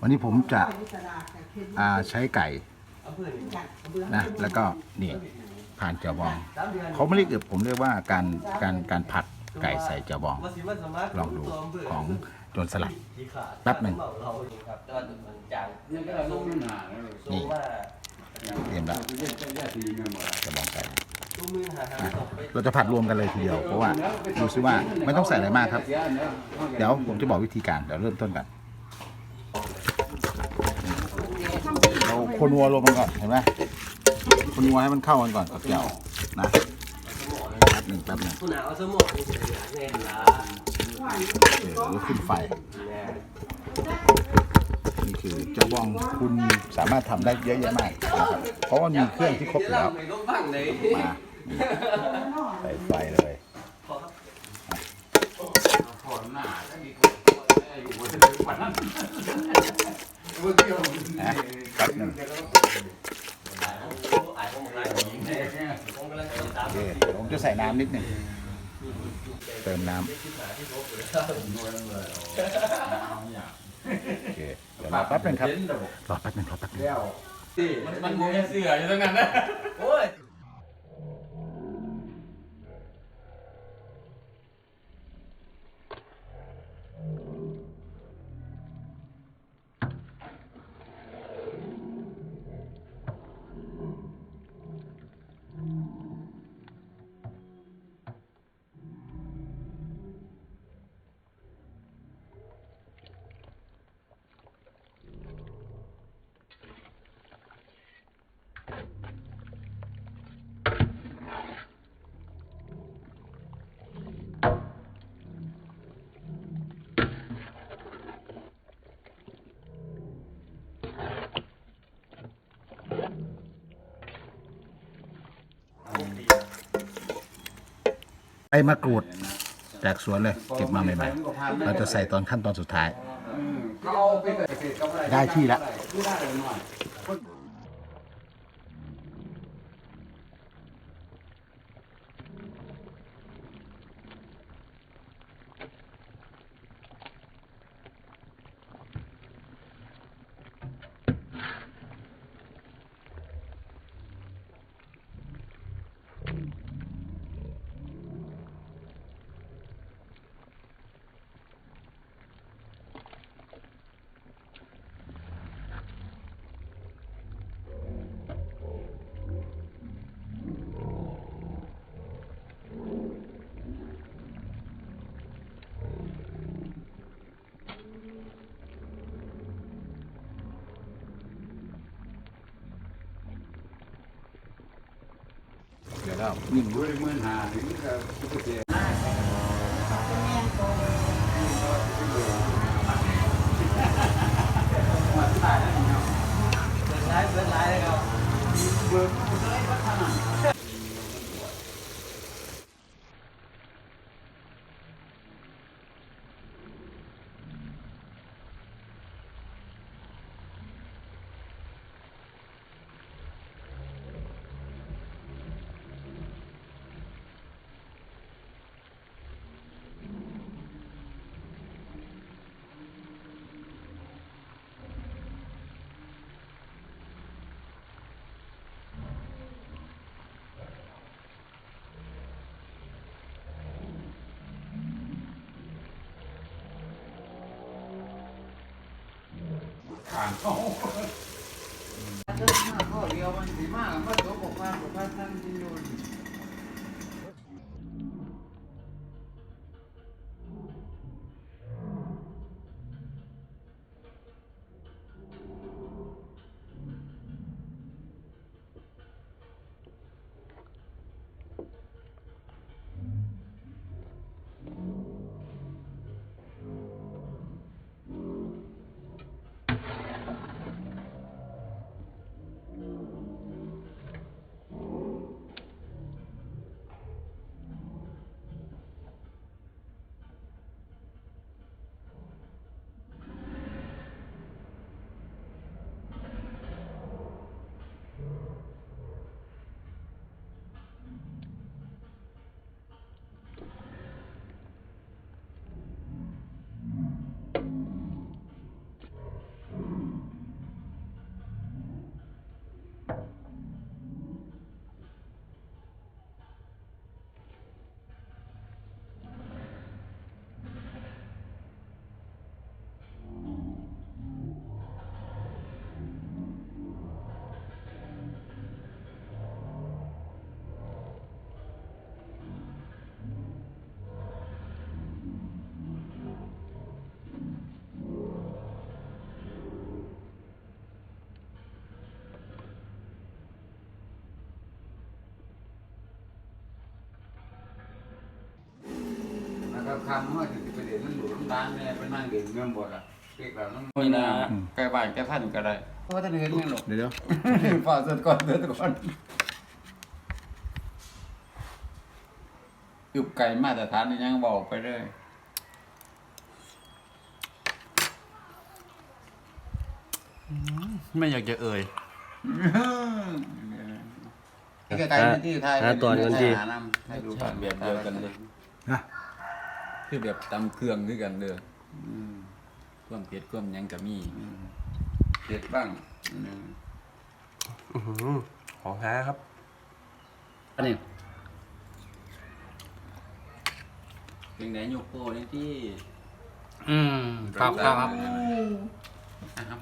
วันนี้ผมจะอ่าใช้ไก่นะแล้วก็นี่ผ่านเจียวบองเขาไม่เรียกเอือบผมเรียกว่าการการการผัดไก่ใส่เจียวบอง ลองดูของโจรสลัดแป๊บหนึ่งนจางยังก็ลงหนาแล้วสูงว่เตรียมแล้วเย็นจะบองไก่เราจะผัดรวมกันเลยทีเดียว เพราะว่าดูซิว่าไม่ต้องใส่อะไรมากครับ เดี๋ยวผมจะบอกวิธีการเดี๋ยวเริ่มต้นกันเรา คนวัวรวมกันก่อนเห็นไหมคนวัวให้มันเข้ากันก่อนกับเจียวนะแป๊บหนึ่งแป๊บหนึ่งผู้หนาวสมองนี่เป็นอย่างแน่นละเดี๋ยวขึ้นไฟ นี่คือเจ้าบองคุณสามารถทำได้เยอะแยะมากนะครับเพราะว่ามีเครื่องที่ครบอยู่แล้ว ไม่ต้องฟังเลยมาใส่ไฟเลยขอหน้าถ้ามีคนอยู่บนวันนั้นเมื่อกี้เรา นะแป๊บหนึ่งอายของมึงไรของยิงเนี่ยผมกำลังจะตามโอเคเดี๋ยวผมจะใส่น้ำนิดหนึ่งเติมน้ำโอเคเดี๋ยวรอแป๊บหนึงครับรอแป๊บหนึงรอแป๊บหนึงมันมูเสืออยู่ตรงนั้นนะโอ้ย ใบมะกรูดจากสวนเลย เก็บมาใหม่ๆ เราจะใส่ตอนขั้นตอนสุดท้ายเขาเอาไปใส่เศษก็ได้ได้ที่ละไม่ได้เลยหน่อยเดี๋ยว แล้วนิ่มด้วยมื่นหาถึงจะพุทธเขานเขาข้อเดียวมันสีมากมันจบออกมาบอกว่าท่านที่อยู่น คำว่าจะไปเด่นนั่นหลุดร้านเนี่ยไปนั่งเด่นเงินหมดอะเด็กแบบนั้นไม่น่าใกล้บ้านใกล้ท่านก็ได้เพราะว่าท่านเห็นเงินหรอกเดี๋ยวเดี๋ยวฝ่าสุดก่อนเดือดก่อนยุบไก่มาตรฐานนี่ยังบอกไปเลยไม่อยากจะเอ่ยไก่ไก่ที่ไทยหาตัวเงินที่หาน้ำให้ดูก่อนแบบเดียวกันเลยนะ คือแบบตำเครื่องคือกันเด้ออืมความเผ็ดความหยังก็มีเด็ดบ้างอืมของแท้ครับ อันนี้เป็นไหนโยกโป้นี่ที่ อืมครับครับครับ